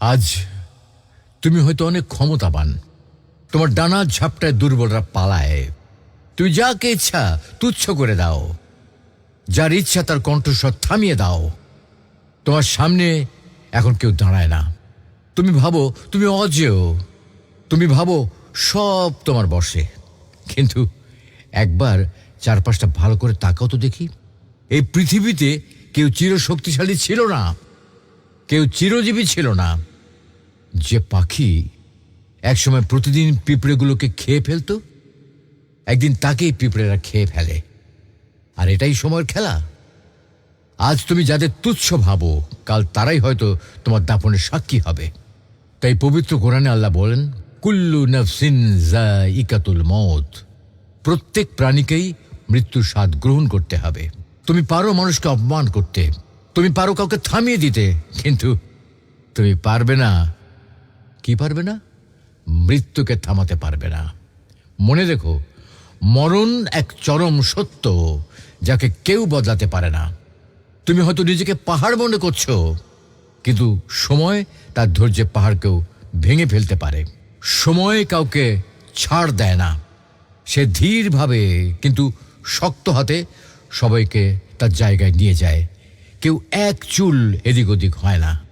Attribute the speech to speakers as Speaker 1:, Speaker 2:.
Speaker 1: আজ তুমি হয়তো অনেক ক্ষমতাবান। তোমার ডানা ঝাপটায় দুর্বলরা পালায়। তুমি যাকে ইচ্ছা তুচ্ছ করে দাও। যার ইচ্ছা তার কণ্ঠস্বর থামিয়ে দাও। তোমার সামনে এখন কেউ দাঁড়ায় না। তুমি ভাবো, তুমি অজেয়। তুমি ভাবো, সব তোমার বসে। কিন্তু একবার চারপাশটা ভালো করে তাকাও তো দেখি। এই পৃথিবীতে কেউ চির শক্তিশালী ছিল না। কেউ চিরজীবী ছিল না। যে পাখি একসময় প্রতিদিন পিঁপড়েগুলোকে খেয়ে ফেলতো, একদিন তাকেই পিঁপড়েরা খেয়ে ফেলে। আর এটাই সময়ের খেলা। আজ তুমি যাদের তুচ্ছ ভাবো, কাল তারাই হয়তো তোমার দাপনের সাক্ষী হবে। তাই পবিত্র কোরআনে আল্লাহ বলেন, কুল্লু নফসিন জা ইকাতুল মত প্রত্যেক প্রাণীকেই মৃত্যুর স্বাদ গ্রহণ করতে হবে। তুমি পারো মানুষকে অপমান করতে, তুমি পারো কাউকে থামিয়ে দিতে, কিন্তু তুমি পারবে না কি পারবে না? মৃত্যুকে থামাতে পারবে না। মনে দেখো মরণ এক চরম সত্য যাকে কেউ বদলাতে পারে না। তুমি হয়তো নিজেকে পাহাড় মনে করছ, কিন্তু সময় তার ধৈর্যের পাহাড়কেও ভেঙে ফেলতে পারে। সময় কাউকে ছাড় দেয় না। সে ধীরভাবে, কিন্তু শক্ত হাতে সবাইকে তার জায়গায় নিয়ে যায়। কেউ এক চুল এদিক ওদিক হয় না।